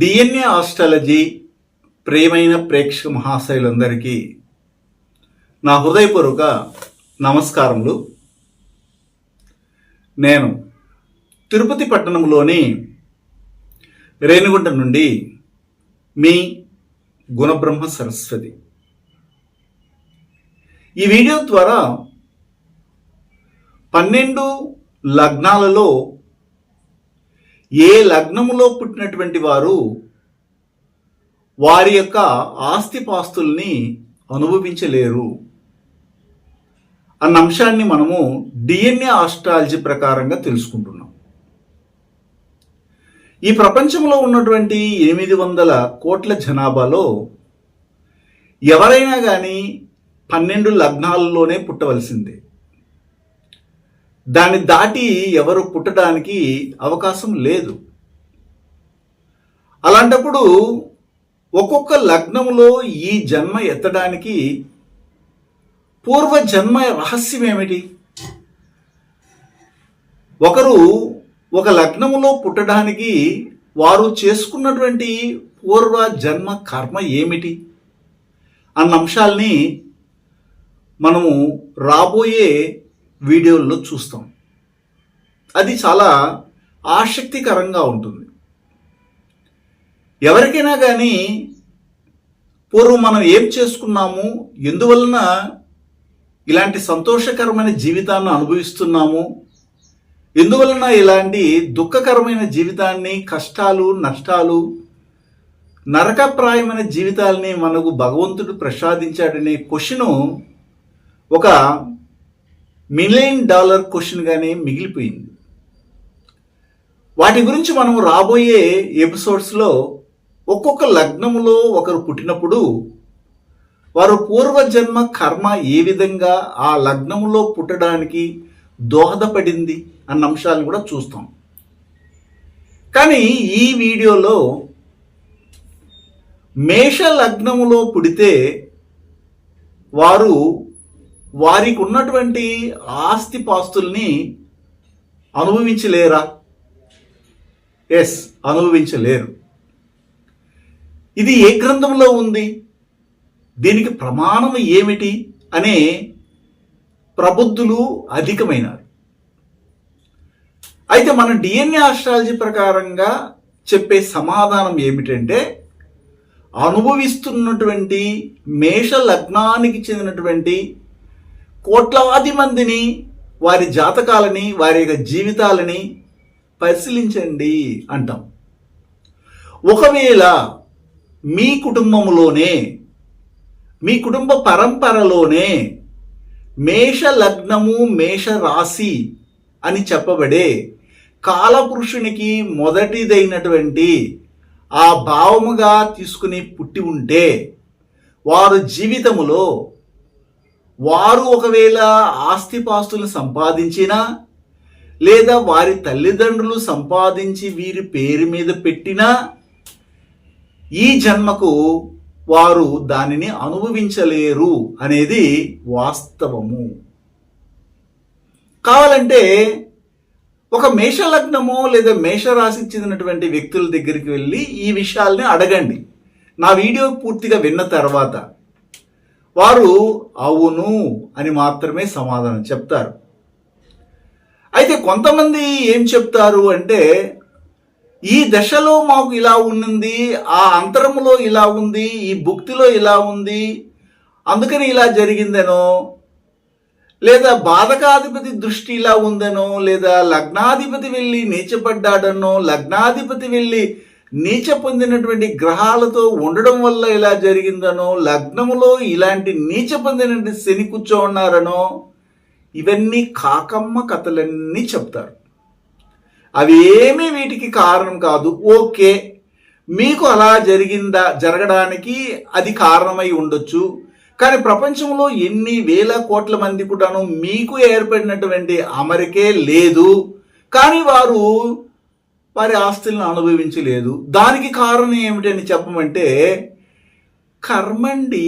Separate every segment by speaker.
Speaker 1: DNA astrology ప్రేమైన ప్రేక్షక మహాశయులందరికీ నా హృదయపూర్వక నమస్కారములు. నేను తిరుపతి పట్టణంలోని రేణిగుంట నుండి మీ గుణబ్రహ్మ సరస్వతి. ఈ వీడియో ద్వారా పన్నెండు లగ్నాలలో ఏ లగ్నములో పుట్టినటువంటి వారు వారి యొక్క ఆస్తిపాస్తుల్ని అనుభవించలేరు. అన్న అంశాన్ని మనము డిఎన్ఏ ఆస్ట్రాలజీ ప్రకారంగా తెలుసుకుంటున్నాం. ఈ ప్రపంచంలో ఉన్నటువంటి ఎనిమిది వందల కోట్ల జనాభాలో ఎవరైనా కానీ పన్నెండు లగ్నాలలోనే పుట్టవలసిందే. దాన్ని దాటి ఎవరు పుట్టడానికి అవకాశం లేదు. అలాంటప్పుడు ఒక్కొక్క లగ్నంలో ఈ జన్మ ఎత్తడానికి పూర్వ జన్మ రహస్యం ఏమిటి? ఒకరు ఒక లగ్నములో పుట్టడానికి వారు చేసుకున్నటువంటి పూర్వ జన్మ కర్మ ఏమిటి? అన్న అంశాల్ని మనము రాబోయే వీడియోల్లో చూస్తాం. అది చాలా ఆసక్తికరంగా ఉంటుంది. ఎవరికైనా కానీ పూర్వం మనం ఏం చేసుకున్నాము ఎందువలన ఇలాంటి సంతోషకరమైన జీవితాన్ని అనుభవిస్తున్నాము ఎందువలన ఇలాంటి దుఃఖకరమైన జీవితాన్ని కష్టాలు నష్టాలు నరకప్రాయమైన జీవితాల్ని మనకు భగవంతుడు ప్రసాదించాడనే క్వశ్చను ఒక మిలియన్ డాలర్ క్వశ్చన్గానే మిగిలిపోయింది. వాటి గురించి మనం రాబోయే ఎపిసోడ్స్లో ఒక్కొక్క లగ్నములో ఒకరు పుట్టినప్పుడు వారు పూర్వజన్మ కర్మ ఏ విధంగా ఆ లగ్నములో పుట్టడానికి దోహదపడింది అన్న అంశాలను కూడా చూస్తాం. కానీ ఈ వీడియోలో మేష లగ్నములో పుడితే వారు వారికి ఉన్నటువంటి ఆస్తి పాస్తుల్ని అనుభవించలేరా? ఎస్ అనుభవించలేరు. ఇది ఏ గ్రంథంలో ఉంది? దీనికి ప్రమాణం ఏమిటి? అనే ప్రబుద్ధులు అధికమైనారు. అయితే మన డిఎన్ఏ ఆస్ట్రాలజీ ప్రకారంగా చెప్పే సమాధానం ఏమిటంటే అనుభవిస్తున్నటువంటి మేష లగ్నానికి చెందినటువంటి కోట్లాది మందిని వారి జాతకాలని వారి యొక్క జీవితాలని పరిశీలించండి అంటాం. ఒకవేళ మీ కుటుంబంలోనే మీ కుటుంబ పరంపరలోనే మేష లగ్నము మేష రాశి అని చెప్పబడే కాలపురుషునికి మొదటిదైనటువంటి ఆ భావముగా తీసుకుని పుట్టి ఉంటే వారు జీవితములో వారు ఒకవేళ ఆస్తిపాస్తులు సంపాదించినా లేదా వారి తల్లిదండ్రులు సంపాదించి వీరి పేరు మీద పెట్టినా ఈ జన్మకు వారు దానిని అనుభవించలేరు అనేది వాస్తవము. కావాలంటే ఒక మేషలగ్నమో లేదా మేషరాశికి చెందినటువంటి వ్యక్తుల దగ్గరికి వెళ్ళి ఈ విషయాల్ని అడగండి. నా వీడియో పూర్తిగా విన్న తర్వాత వారు అవును అని మాత్రమే సమాధానం చెప్తారు. అయితే కొంతమంది ఏం చెప్తారు అంటే ఈ దశలో మాకు ఇలా ఉన్నది ఆ అంతరములో ఇలా ఉంది ఈ భుక్తిలో ఇలా ఉంది అందుకని ఇలా జరిగిందనో లేదా బాధకాధిపతి దృష్టి ఇలా ఉందనో లేదా లగ్నాధిపతి వెళ్ళి నీచపడ్డాడనో లగ్నాధిపతి వెళ్ళి నీచ పొందినటువంటి గ్రహాలతో ఉండడం వల్ల ఇలా జరిగిందనో లగ్నములో ఇలాంటి నీచ పొందినటువంటి శని కూర్చో ఉన్నారనో ఇవన్నీ కాకమ్మ కథలన్నీ చెప్తారు. అవి ఏమీ వీటికి కారణం కాదు. ఓకే మీకు అలా జరిగిందా జరగడానికి అది కారణమై ఉండొచ్చు. కానీ ప్రపంచంలో ఎన్ని వేల కోట్ల మంది కూడాను మీకు ఏర్పడినటువంటి అమరికే లేదు. కానీ వారు వారి ఆస్తులను అనుభవించలేదు. దానికి కారణం ఏమిటని చెప్పమంటే కర్మండి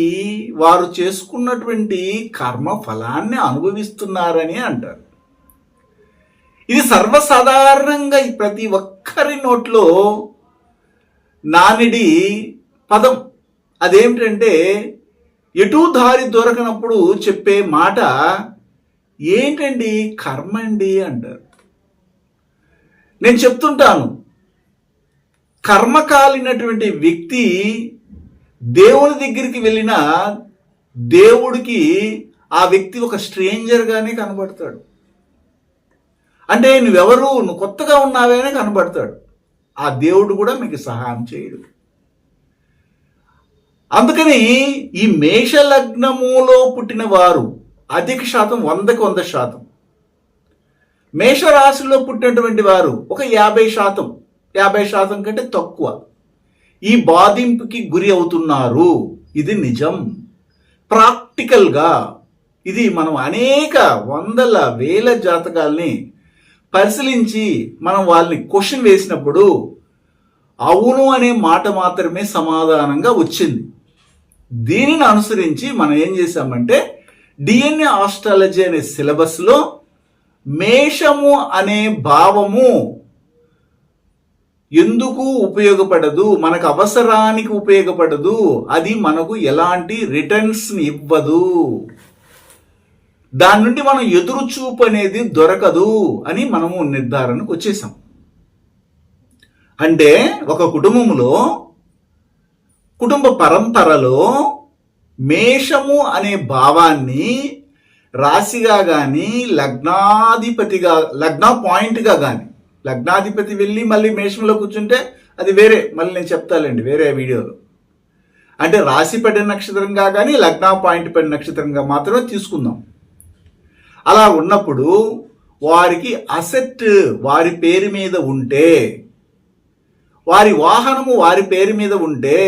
Speaker 1: వారు చేసుకున్నటువంటి కర్మ ఫలాన్ని అనుభవిస్తున్నారని అంటారు. ఇది సర్వసాధారణంగా ప్రతి ఒక్కరి నోట్లో నానిడి పదం. అదేమిటంటే ఎటు దారి దొరకనప్పుడు చెప్పే మాట ఏంటండి కర్మండి అంటారు. నేను చెప్తుంటాను. కర్మ కాలినటువంటి వ్యక్తి దేవుని దగ్గరికి వెళ్ళిన దేవుడికి ఆ వ్యక్తి ఒక స్ట్రేంజర్గానే కనబడతాడు. అంటే నువ్వెవరు? నువ్వు కొత్తగా ఉన్నావేనే కనబడతాడు. ఆ దేవుడు కూడా మీకు సహాయం చేయడు. అందుకని ఈ మేష లగ్నములో పుట్టిన వారు అధిక శాతం వందకి వంద శాతం. మేషరాశిలో పుట్టినటువంటి వారు ఒక యాభై శాతం యాభై శాతం కంటే తక్కువ. ఈ బాధింపుకి గురి అవుతున్నారు. ఇది నిజం. ప్రాక్టికల్గా ఇది మనం అనేక వందల వేల జాతకాల్ని పరిశీలించి మనం వాళ్ళని క్వశ్చన్ వేసినప్పుడు అవును అనే మాట మాత్రమే సమాధానంగా వచ్చింది. దీనిని అనుసరించి మనం ఏం చేశామంటే డిఎన్ఏ ఆస్ట్రాలజీ అనే సిలబస్లో మేషము అనే భావము ఎందుకు ఉపయోగపడదు? మనకు అవసరానికి ఉపయోగపడదు. అది మనకు ఎలాంటి రిటర్న్స్ ఇవ్వదు. దాని నుండి మనం ఎదురు చూపు అనేది దొరకదు అని మనము నిర్ధారణకు వచ్చేసాం. అంటే ఒక కుటుంబంలో కుటుంబ పరంపరలో మేషము అనే భావాన్ని రాశిగా కానీ లగ్నాధిపతిగా లగ్న పాయింట్గా కానీ లగ్నాధిపతి వెళ్ళి మళ్ళీ మేషంలో కూర్చుంటే అది వేరే. మళ్ళీ నేను చెప్తాలండి వేరే వీడియోలో. అంటే రాశి పడిన నక్షత్రంగా కానీ లగ్న పాయింట్ పడిన నక్షత్రంగా మాత్రమే తీసుకుందాం. అలా ఉన్నప్పుడు వారికి అసెట్ వారి పేరు మీద ఉంటే వారి వాహనము వారి పేరు మీద ఉంటే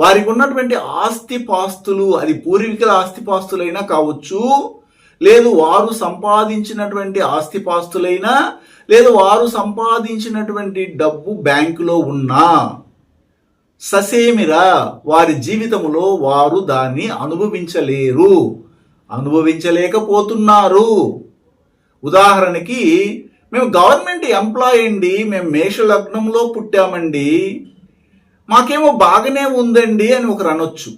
Speaker 1: వారికి ఉన్నటువంటి ఆస్తి పాస్తులు అది పూర్వీకుల ఆస్తిపాస్తులైనా కావచ్చు లేదు వారు సంపాదించినటువంటి ఆస్తి పాస్తులైనా లేదు వారు సంపాదించినటువంటి డబ్బు బ్యాంకులో ఉన్నా ససేమిరా వారి జీవితంలో వారు దాన్ని అనుభవించలేరు. అనుభవించలేకపోతున్నారు. ఉదాహరణకి మేము గవర్నమెంట్ ఎంప్లాయ్ అండి మేము మేష లగ్నంలో పుట్టామండి. మాకేమో బాగానే ఉందండి అని ఒకరు అనొచ్చు.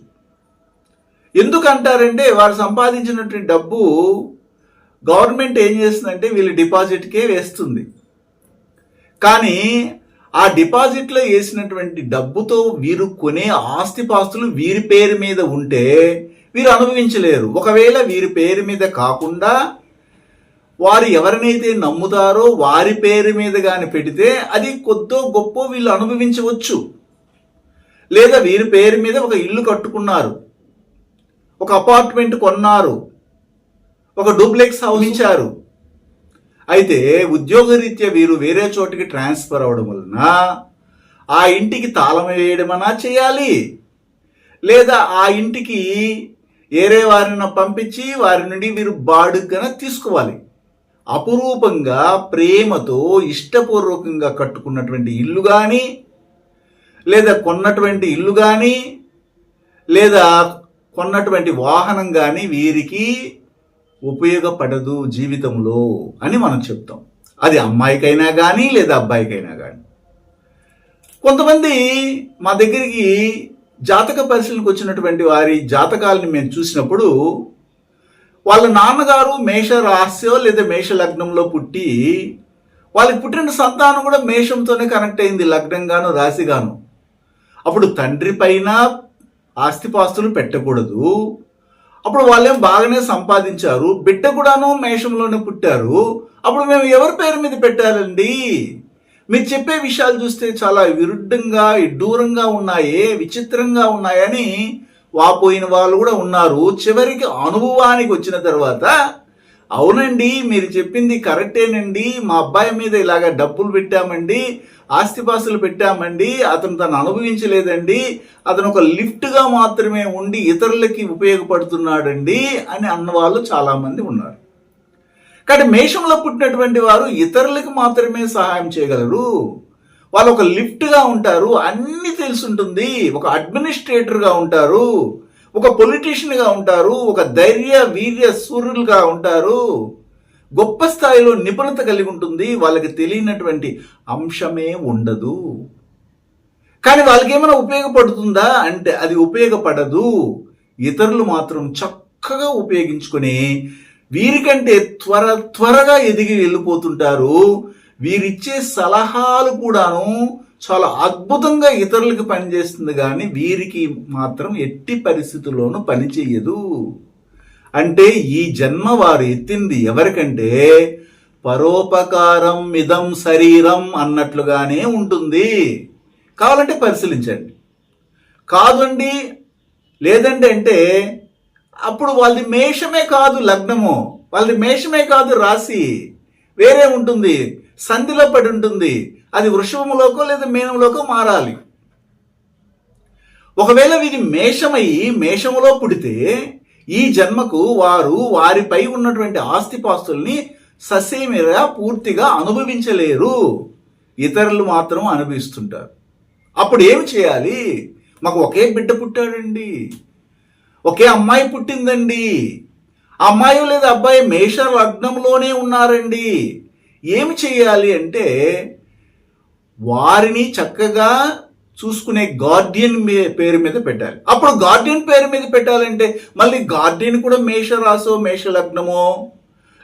Speaker 1: ఎందుకంటారంటే వారు సంపాదించినటువంటి డబ్బు గవర్నమెంట్ ఏం చేస్తుందంటే వీళ్ళు డిపాజిట్కే వేస్తుంది. కానీ ఆ డిపాజిట్లో వేసినటువంటి డబ్బుతో వీరు కొనే ఆస్తిపాస్తులు వీరి పేరు మీద ఉంటే వీరు అనుభవించలేరు. ఒకవేళ వీరి పేరు మీద కాకుండా వారు ఎవరినైతే నమ్ముతారో వారి పేరు మీద కానీ పెడితే అది కొద్దో గొప్ప వీళ్ళు అనుభవించవచ్చు. లేదా వీరి పేరు మీద ఒక ఇల్లు కట్టుకున్నారు ఒక అపార్ట్మెంట్ కొన్నారు ఒక డూప్లెక్స్ హౌస్ ఇచ్చారు అయితే ఉద్యోగరీత్యా వీరు వేరే చోటికి ట్రాన్స్ఫర్ అవడం వలన ఆ ఇంటికి తాళం వేయడమన్నా చేయాలి? లేదా ఆ ఇంటికి ఏరే వారిని పంపించి వారి నుండి వీరు బాడుగన తీసుకోవాలి? అపురూపంగా ప్రేమతో ఇష్టపూర్వకంగా కట్టుకున్నటువంటి ఇల్లు కానీ లేదా కొన్నటువంటి ఇల్లు కానీ లేదా కొన్నటువంటి వాహనం కానీ వీరికి ఉపయోగపడదు జీవితంలో అని మనం చెప్తాం. అది అమ్మాయికైనా కానీ లేదా అబ్బాయికైనా కానీ కొంతమంది మా దగ్గరికి జాతక పరిశీలనకు వచ్చినటువంటి వారి జాతకాలని మేము చూసినప్పుడు వాళ్ళ నాన్నగారు మేష రాశియో లేదా మేష లగ్నంలో పుట్టి వాళ్ళకి పుట్టిన సంతానం కూడా మేషంతోనే కనెక్ట్ అయింది లగ్నంగాను రాశిగాను. అప్పుడు తండ్రి పైన ఆస్తిపాస్తులు పెట్టకూడదు. అప్పుడు వాళ్ళేం బాగానే సంపాదించారు. బిడ్డ కూడాను మేషంలోనే పుట్టారు. అప్పుడు మేము ఎవరి పేరు మీద పెట్టాలండి? మీరు చెప్పే విషయాలు చూస్తే చాలా విరుద్ధంగా దూరంగా ఉన్నాయే విచిత్రంగా ఉన్నాయని వాపోయిన వాళ్ళు కూడా ఉన్నారు. చివరికి అనుభవానికి వచ్చిన తర్వాత అవునండి మీరు చెప్పింది కరెక్టేనండి. మా అబ్బాయి మీద ఇలాగ డబ్బులు పెట్టామండి. ఆస్తిపాస్తులు పెట్టామండి అతను తను అనుభవించలేదండి అతను ఒక లిఫ్ట్గా మాత్రమే ఉండి ఇతరులకి ఉపయోగపడుతున్నాడండి అని అన్నవాళ్ళు చాలామంది ఉన్నారు. కానీ మేషంలో పుట్టినటువంటి వారు ఇతరులకు మాత్రమే సహాయం చేయగలరు. వాళ్ళు ఒక లిఫ్ట్గా ఉంటారు అన్ని తెలుసుంటుంది ఒక అడ్మినిస్ట్రేటర్గా ఉంటారు ఒక పొలిటీషియన్గా ఉంటారు ఒక ధైర్య వీర్య సూర్యులుగా ఉంటారు. గొప్ప స్థాయిలో నిపుణత కలిగి ఉంటుంది. వాళ్ళకి తెలియనటువంటి అంశమే ఉండదు. కానీ వాళ్ళకి ఏమైనా ఉపయోగపడుతుందా? అంటే అది ఉపయోగపడదు. ఇతరులు మాత్రం చక్కగా ఉపయోగించుకొని వీరికంటే త్వర త్వరగా ఎదిగి వెళ్ళిపోతుంటారు. వీరిచ్చే సలహాలు కూడాను చాలా అద్భుతంగా ఇతరులకు పనిచేస్తుంది. కానీ వీరికి మాత్రం ఎట్టి పరిస్థితుల్లోనూ పనిచేయదు అంటే ఈ జన్మ వారు ఎత్తింది ఎవరికంటే పరోపకారం మిదం శరీరం అన్నట్లుగానే ఉంటుంది. కావాలంటే పరిశీలించండి. కాదండి లేదండి అంటే అప్పుడు వాళ్ళది మేషమే కాదు లగ్నము వాళ్ళది మేషమే కాదు రాశి. వేరే ఉంటుంది సంధిలో పడి ఉంటుంది. అది వృషభములోకో లేదా మీనంలోకో మారాలి. ఒకవేళ వీరి మేషమయ్యి మేషములో పుడితే ఈ జన్మకు వారు వారిపై ఉన్నటువంటి ఆస్తిపాస్తుల్ని ససేమిరా పూర్తిగా అనుభవించలేరు. ఇతరులు మాత్రం అనుభవిస్తుంటారు. అప్పుడు ఏమి చేయాలి? మాకు ఒకే బిడ్డ పుట్టాడండి. ఒకే అమ్మాయి పుట్టిందండి. అమ్మాయి లేదా అబ్బాయి మేష లగ్నంలోనే ఉన్నారండి. ఏమి చేయాలి అంటే వారిని చక్కగా చూసుకునే గార్డియన్ పేరు మీద పెట్టాలి అప్పుడు గార్డియన్ పేరు మీద పెట్టాలంటే మళ్ళీ గార్డియన్ కూడా మేష రాసో మేష లగ్నమో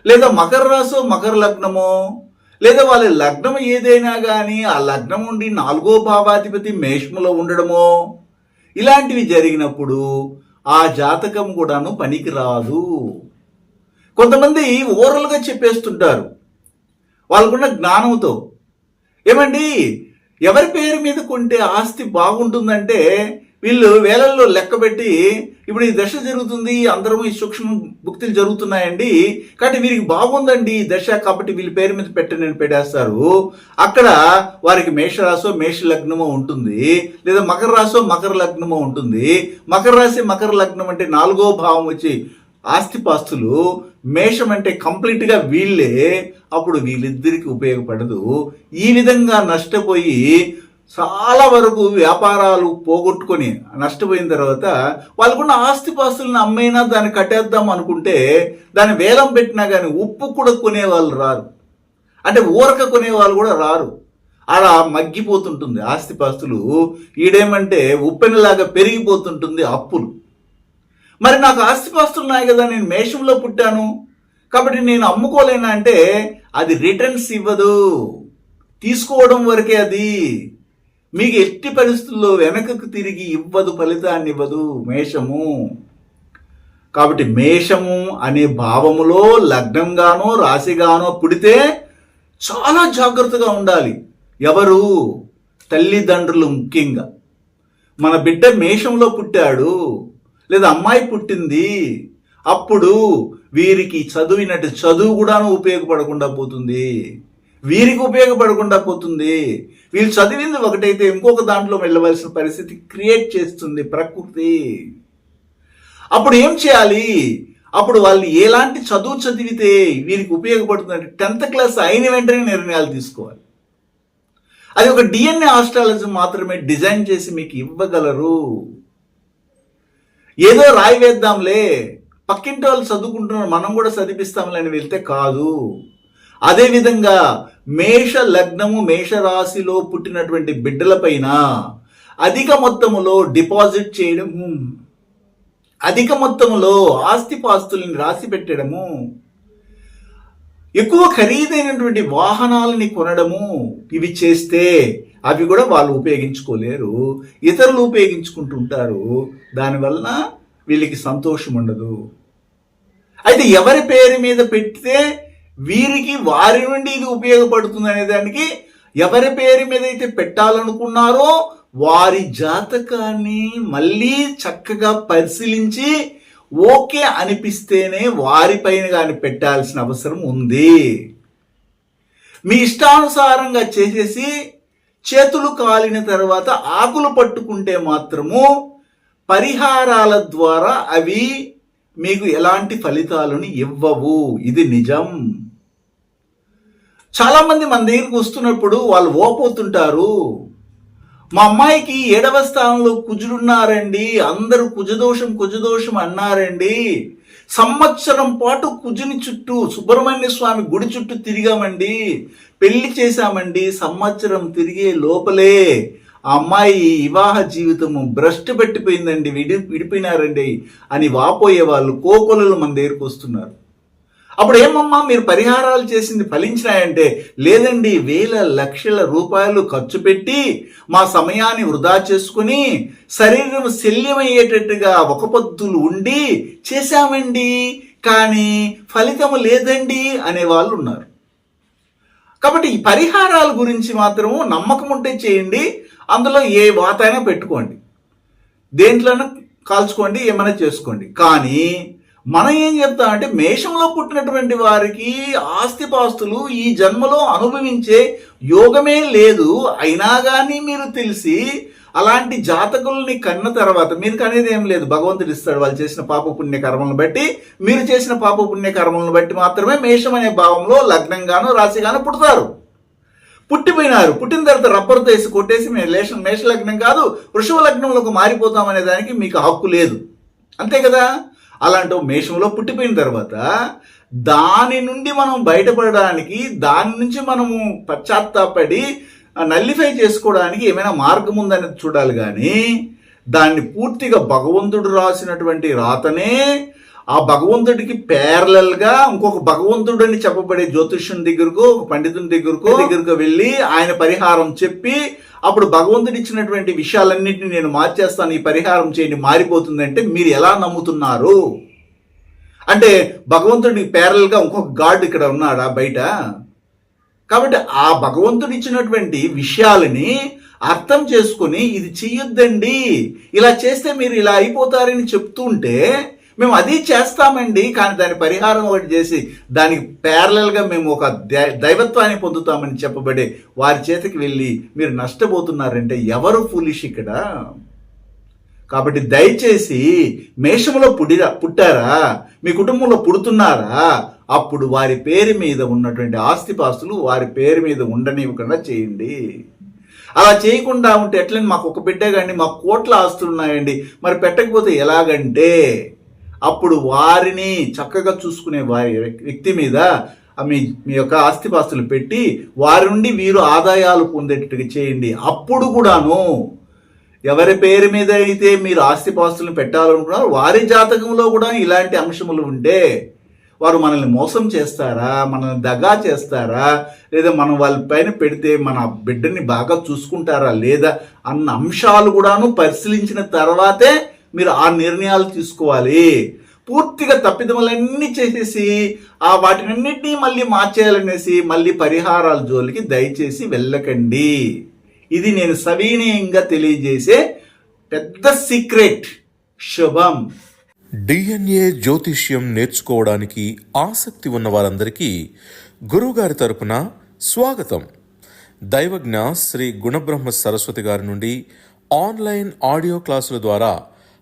Speaker 1: లేదా మకర రాసో మకర లగ్నమో? లేదా వాళ్ళ లగ్నం ఏదైనా కానీ ఆ లగ్నం ఉండి నాలుగో భావాధిపతి మేషములో ఉండడమో? ఇలాంటివి జరిగినప్పుడు ఆ జాతకం కూడాను పనికి రాదు కొంతమంది ఓరల్గా చెప్పేస్తుంటారు. వాళ్ళకున్న జ్ఞానంతో. ఏమండి ఎవరి పేరు మీద కొంటే ఆస్తి బాగుంటుందంటే వీళ్ళు వేలల్లో లెక్క పెట్టి ఇప్పుడు ఈ దశ జరుగుతుంది అందరం ఈ సూక్ష్మ భుక్తులు జరుగుతున్నాయండి. కాబట్టి వీరికి బాగుందండి ఈ దశ కాబట్టి వీళ్ళ పేరు మీద పెట్టనని అని పెట్టేస్తారు. అక్కడ వారికి మేషరాశో మేష లగ్నమో ఉంటుంది. లేదా మకర రాశో మకర లగ్నమో ఉంటుంది. మకర రాశి మకర లగ్నం అంటే నాలుగో భావం వచ్చి ఆస్తిపాస్తులు మేషం అంటే కంప్లీట్గా వీళ్ళే అప్పుడు వీళ్ళిద్దరికి ఉపయోగపడదు. ఈ విధంగా నష్టపోయి చాలా వరకు వ్యాపారాలు పోగొట్టుకొని నష్టపోయిన తర్వాత వాళ్ళకున్న ఆస్తిపాస్తులను అమ్మైనా దాన్ని కట్టేద్దాం అనుకుంటే దాన్ని వేలం పెట్టినా కానీ ఉప్పు కూడా కొనేవాళ్ళు రారు. అంటే ఊరక కొనేవాళ్ళు కూడా రారు. అలా మగ్గిపోతుంటుంది ఆస్తిపాస్తులు. ఈడేమంటే ఉప్పెనలాగా పెరిగిపోతుంటుంది అప్పులు. మరి నాకు ఆస్తిపాస్తులు ఉన్నాయి కదా నేను మేషంలో పుట్టాను. కాబట్టి నేను అమ్ముకోలేనా అంటే అది రిటర్న్స్ ఇవ్వదు. తీసుకోవడం వరకే అది. మీకు ఎట్టి పరిస్థితుల్లో వెనకకు తిరిగి ఇవ్వదు ఫలితాన్ని ఇవ్వదు మేషము. కాబట్టి మేషము అనే భావములో లగ్నంగానో రాశిగానో పుడితే చాలా జాగ్రత్తగా ఉండాలి. ఎవరు? తల్లిదండ్రులు ముఖ్యంగా. మన బిడ్డ మేషంలో పుట్టాడు. లేదా అమ్మాయి పుట్టింది అప్పుడు వీరికి చదివినట్టు చదువు కూడాను ఉపయోగపడకుండా పోతుంది. వీరికి ఉపయోగపడకుండా పోతుంది. వీళ్ళు చదివింది ఒకటైతే ఇంకొక దాంట్లో వెళ్ళవలసిన పరిస్థితి క్రియేట్ చేస్తుంది ప్రకృతి. అప్పుడు ఏం చేయాలి? అప్పుడు వాళ్ళు ఎలాంటి చదువు చదివితే వీరికి ఉపయోగపడుతుందంటే టెన్త్ క్లాస్ అయిన వెంటనే నిర్ణయాలు తీసుకోవాలి. అది ఒక డిఎన్ఏ ఆస్ట్రాలజీ మాత్రమే డిజైన్ చేసి మీకు ఇవ్వగలరు. ఏదో రాయి వేద్దాంలే. పక్కింటి వాళ్ళు చదువుకుంటున్నారు మనం కూడా చదివిస్తాంలే అని వెళ్తే కాదు. అదేవిధంగా మేష లగ్నము మేష రాశిలో పుట్టినటువంటి బిడ్డలపైన అధిక మొత్తములో డిపాజిట్ చేయడము అధిక మొత్తములో ఆస్తిపాస్తుల్ని రాసి పెట్టడము ఎక్కువ ఖరీదైనటువంటి వాహనాలని కొనడము ఇవి చేస్తే అవి కూడా వాళ్ళు ఉపయోగించుకోలేరు. ఇతరులు ఉపయోగించుకుంటుంటారు. దానివల్ల వీళ్ళకి సంతోషం ఉండదు. అయితే ఎవరి పేరు మీద పెడితే వీరికి వారి నుండి ఇది ఉపయోగపడుతుంది అనే దానికి ఎవరి పేరు మీద అయితే పెట్టాలనుకున్నారో వారి జాతకాన్ని మళ్ళీ చక్కగా పరిశీలించి ఓకే అనిపిస్తేనే వారిపైన కానీ పెట్టాల్సిన అవసరం ఉంది. మీ ఇష్టానుసారంగా చేసేసి చేతులు కాలిన తర్వాత ఆకులు పట్టుకుంటే మాత్రము పరిహారాల ద్వారా అవి మీకు ఎలాంటి ఫలితాలను ఇవ్వవు. ఇది నిజం. చాలామంది మన దగ్గరికి వస్తున్నప్పుడు వాళ్ళు ఓపోతుంటారు. మా అమ్మాయికి ఏడవ స్థానంలో కుజులున్నారండి అందరూ కుజదోషం కుజదోషం అన్నారండి. సంవత్సరం పాటు కుజుని చుట్టూ సుబ్రహ్మణ్య స్వామి గుడి చుట్టూ తిరిగామండి. పెళ్ళి చేశామండి. సంవత్సరం తిరిగే లోపలే ఆ అమ్మాయి వివాహ జీవితము భ్రష్టు పెట్టిపోయిందండి. విడి విడిపోయినారండి అని వాపోయే వాళ్ళు కోకొలలు మన దగ్గరికి వస్తున్నారు. అప్పుడు ఏమమ్మా మీరు పరిహారాలు చేసింది ఫలించినాయంటే లేదండి వేల లక్షల రూపాయలు ఖర్చు పెట్టి మా సమయాన్ని వృధా చేసుకుని శరీరం శల్యమయ్యేటట్టుగా ఒక పొద్దులు ఉండి చేశామండి కానీ ఫలితము లేదండి అనే వాళ్ళు ఉన్నారు. కాబట్టి ఈ పరిహారాల గురించి మాత్రము నమ్మకం ఉంటే చేయండి అందులో ఏ వాతైనా పెట్టుకోండి. దేంట్లోనూ కాల్చుకోండి ఏమైనా చేసుకోండి. కానీ మనం ఏం చెప్తాం అంటే మేషంలో పుట్టినటువంటి వారికి ఆస్తిపాస్తులు ఈ జన్మలో అనుభవించే యోగమే లేదు. అయినా కానీ మీరు తెలిసి అలాంటి జాతకుల్ని కన్న తర్వాత మీరు కనేది ఏం లేదు. భగవంతుడు ఇస్తాడు వాళ్ళు చేసిన పాప పుణ్య కర్మలను బట్టి మీరు చేసిన పాప పుణ్య కర్మలను బట్టి మాత్రమే మేషం అనే భావంలో లగ్నంగాను రాశిగాను పుడతారు. పుట్టిపోయినారు. పుట్టిన తర్వాత రబ్బర్ వేసి కొట్టేసి మేము లేష మేష లగ్నం కాదు వృషభ లగ్నంలోకి మారిపోతాం అనే దానికి మీకు హక్కు లేదు. అంతే కదా? అలాంటి మేషంలో పుట్టిపోయిన తర్వాత దాని నుండి మనం బయటపడడానికి దాని నుంచి మనము పశ్చాత్తాపడి నల్లిఫై చేసుకోవడానికి ఏమైనా మార్గం ఉందని చూడాలి కానీ దాన్ని పూర్తిగా భగవంతుడు రాసినటువంటి రాతనే ఆ భగవంతుడికి ప్యారలల్గా ఇంకొక భగవంతుడు అని చెప్పబడే జ్యోతిష్యుని దగ్గరకు ఒక పండితుని దగ్గరకు దగ్గరకు వెళ్ళి ఆయన పరిహారం చెప్పి అప్పుడు భగవంతుడు ఇచ్చినటువంటి విషయాలన్నింటినీ నేను మార్చేస్తాను ఈ పరిహారం చేయండి మారిపోతుందంటే మీరు ఎలా నమ్ముతున్నారు? అంటే భగవంతుడికి ప్యారల్గా ఇంకొక గాడ్ ఇక్కడ ఉన్నాడా బయట? కాబట్టి ఆ భగవంతుడు ఇచ్చినటువంటి విషయాలని అర్థం చేసుకొని ఇది చెయ్యొద్దండి. ఇలా చేస్తే మీరు ఇలా అయిపోతారని చెప్తుంటే మేము అది చేస్తామండి కానీ దాని పరిహారం ఒకటి చేసి దానికి ప్యారలల్గా మేము ఒక దై- దైవత్వాన్ని పొందుతామని చెప్పబడే వారి చేతికి వెళ్ళి మీరు నష్టపోతున్నారంటే ఎవరు ఫులిష్ ఇక్కడ? కాబట్టి దయచేసి మేషంలో పుడిరా పుట్టారా? మీ కుటుంబంలో పుడుతున్నారా? అప్పుడు వారి పేరు మీద ఉన్నటువంటి ఆస్తిపాస్తులు వారి పేరు మీద ఉండనివ్వకుండా చేయండి. అలా చేయకుండా ఉంటే ఎట్లని మాకు ఒక బిడ్డ కానీ మాకు కోట్ల ఆస్తులు ఉన్నాయండి మరి పెట్టకపోతే ఎలాగంటే అప్పుడు వారిని చక్కగా చూసుకునే వారి వ్యక్తి మీద మీ మీ యొక్క ఆస్తిపాస్తులు పెట్టి వారి నుండి వీరు ఆదాయాలు పొందేటట్టుగా చేయండి. అప్పుడు కూడాను ఎవరి పేరు మీద అయితే మీరు ఆస్తిపాస్తులను పెట్టాలనుకున్నారో వారి జాతకంలో కూడా ఇలాంటి అంశములు ఉంటే వారు మనల్ని మోసం చేస్తారా? మనల్ని దగా చేస్తారా? లేదా మనం వాళ్ళ పైన పెడితే మన బిడ్డని బాగా చూసుకుంటారా లేదా అన్న అంశాలు కూడాను పరిశీలించిన తర్వాతే మీరు ఆ నిర్ణయాలు తీసుకోవాలి. పూర్తిగా తప్పిదములన్నీ చేసేసి ఆ వాటినన్నిటినీ మళ్ళీ మార్చేయాలనేసి మళ్ళీ పరిహారాల జోలికి దయచేసి వెళ్ళకండి. ఇది నేను సవినయంగా తెలియజేసే పెద్ద సీక్రెట్. శుభం.
Speaker 2: డిఎన్ఏ జ్యోతిష్యం నేర్చుకోవడానికి ఆసక్తి ఉన్న వారందరికీ గురువుగారి తరపున స్వాగతం. దైవజ్ఞ శ్రీ గుణబ్రహ్మ సరస్వతి గారి నుండి ఆన్లైన్ ఆడియో క్లాసుల ద్వారా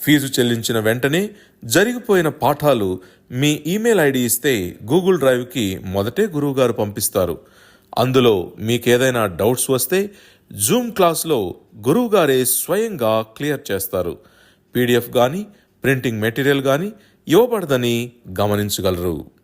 Speaker 2: ఫీజు చెల్లించిన వెంటనే జరిగిపోయిన పాఠాలు మీ ఈమెయిల్ ఐడి ఇస్తే గూగుల్ డ్రైవ్కి మొదటే గురువుగారు పంపిస్తారు. అందులో మీకేదైనా డౌట్స్ వస్తే జూమ్ క్లాస్లో గురువుగారే స్వయంగా క్లియర్ చేస్తారు. పీడిఎఫ్ కానీ ప్రింటింగ్ మెటీరియల్ కానీ ఇవ్వబడదని గమనించగలరు.